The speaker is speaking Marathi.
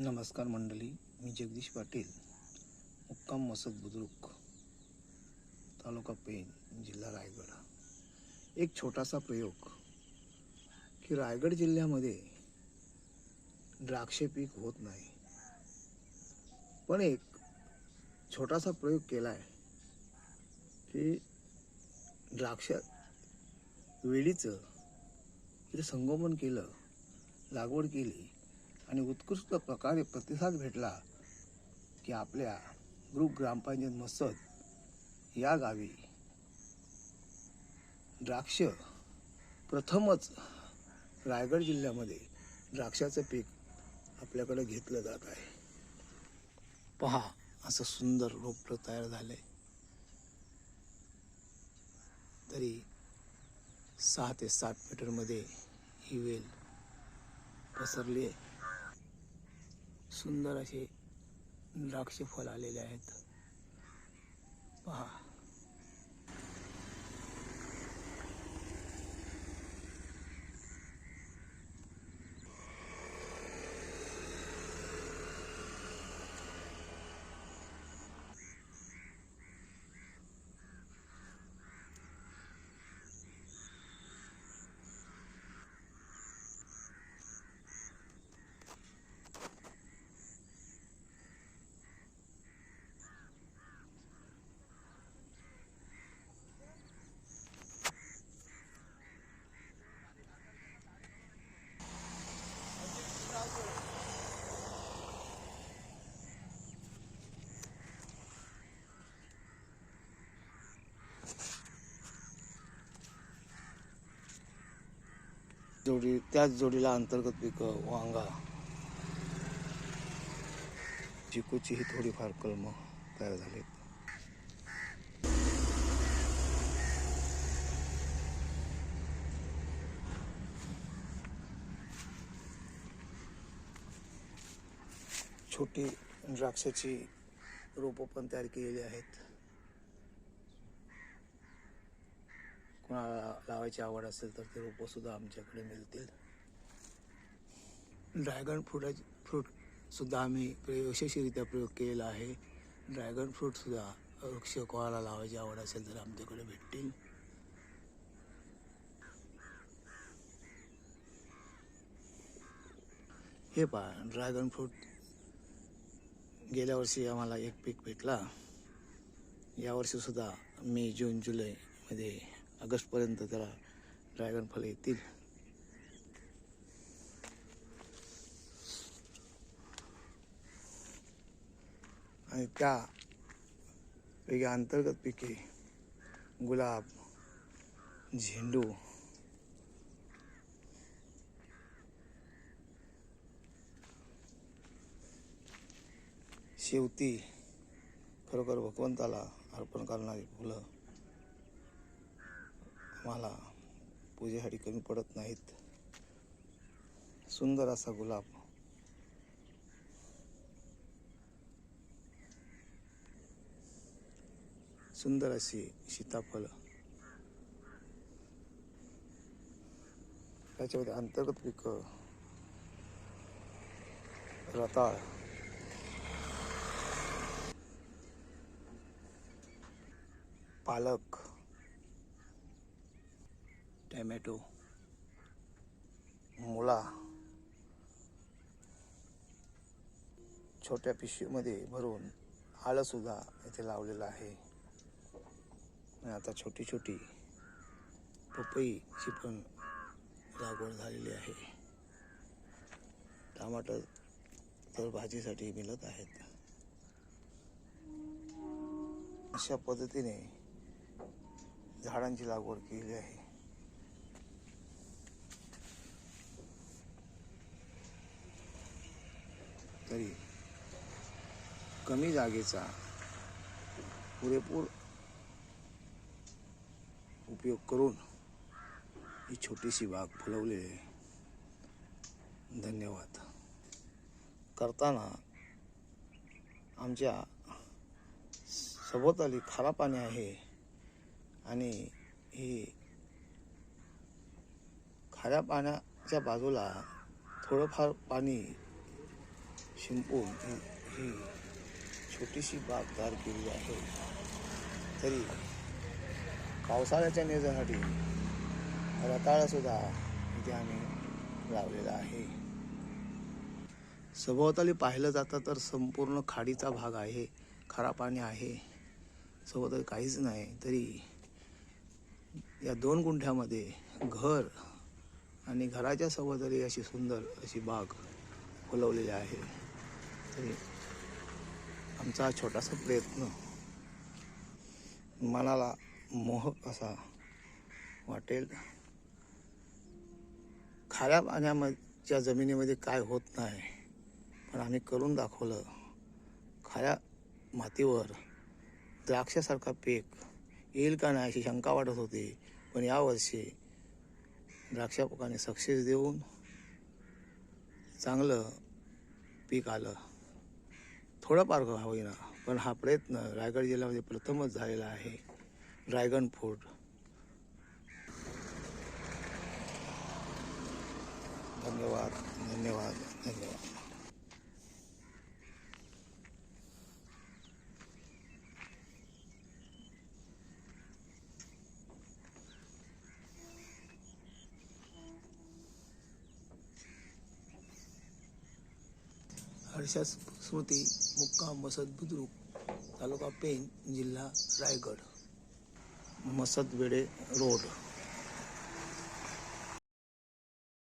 नमस्कार मंडळी मी जगदीश पाटील मुक्काम मसद बुद्रुक तालुका पेन जिल्हा रायगड. एक छोटासा प्रयोग की रायगड जिल्ह्यामध्ये द्राक्षे पीक होत नाही. पण एक छोटासा प्रयोग केला आहे की द्राक्ष वेळीचं तिथे संगोपन केलं लागवड केली आणि उत्कृष्ट प्रकारे प्रतिसाद भेटला की आपल्या ग्रुप ग्रामपंचायत मसद या गावी द्राक्ष प्रथमच रायगड जिल्ह्यामध्ये द्राक्षाचं पीक आपल्याकडे घेतलं जात आहे. पहा असं सुंदर रोपटं तयार झालंय तरी सहा ते सात मीटरमध्ये ही वेल पसरली आहे. सुंदर असे द्राक्ष फळ आलेले आहेत. पहा. जोडी त्याच जोडीला अंतर्गत पिकं वांगा. चिकूची ही थोडीफार कलमं तयार झालीत छोटी द्राक्षाची रोपं पण तयार केलेली आहेत. कुणाला लावायची आवड असेल तर ते रोपं सुद्धा आमच्याकडे मिळतील. ड्रॅगन फ्रूटाची फ्रूट सुद्धा आम्ही यशस्वीरित्या प्रयोग केलेला आहे. ड्रॅगन फ्रूट सुद्धा वृक्ष कोणाला लावायची आवड असेल तर आमच्याकडे भेटतील. हे पहा ड्रॅगन फ्रूट गेल्या वर्षी आम्हाला एक पीक भेटला. यावर्षी सुद्धा मे जून जुलैमध्ये ऑगस्टपर्यंत त्याला ड्रॅगन फळ येतील. आणि त्या वेगळ्या अंतर्गत पिके गुलाब झेंडू शेवती खरोखर भगवंताला अर्पण करणारी फुलं मला पूजेसाठी कमी पडत नाहीत. सुंदर असा गुलाब. सुंदर अशी सीताफळ. त्याच्यामध्ये अंतर्गत पिकं रताळ. पालक. टॅमॅटो मुळा छोट्या पिशवीमध्ये भरून आळंसुद्धा इथे लावलेलं आहे. आणि आता छोटी छोटी पपईची पण लागवड झालेली आहे. टमाटर तर भाजीसाठी मिळत आहेत. अशा पद्धतीने झाडांची लागवड केली आहे. तरी कमी जागेचा पुरेपूर उपयोग करून ही छोटीशी बाग फुलवली आहे. धन्यवाद. करताना आमच्या सभोवताली खारा पाणी आहे आणि ही खाऱ्या पाण्याच्या बाजूला थोडंफार पाणी शिंपून ही छोटीशी बाग तयार केली आहे. तरी पावसाळ्याच्या नेण्यासाठी रताळासुद्धा इथे आम्ही लावलेला आहे. सभोवताली पाहिलं जातं तर संपूर्ण खाडीचा भाग आहे खरा पाणी आहे. सभोवताली काहीच नाही तरी या दोन गुंठ्यामध्ये घर आणि घराच्या सभोवताली अशी सुंदर अशी बाग फुलवलेली आहे. तरी आमचा हा छोटासा प्रयत्न. मनाला मोहक असा वाटेल. खाऱ्या पाण्याच्या जमिनीमध्ये काय होत नाही पण आम्ही करून दाखवलं. खाऱ्या मातीवर द्राक्षासारखा पीक येईल का नाही अशी शंका वाटत होती. पण यावर्षी द्राक्षापोकाने सक्सेस देऊन चांगलं पीक आलं. थोडंफार का होईना पण हा प्रयत्न रायगड जिल्ह्यामध्ये प्रथमच झालेला आहे. Dragon fruit. धन्यवाद धन्यवाद धन्यवाद. हर्षा स्मृती मुक्काम मसद बुद्रुक तालुका पेन जिल्हा रायगड. मसदवेडे रोड.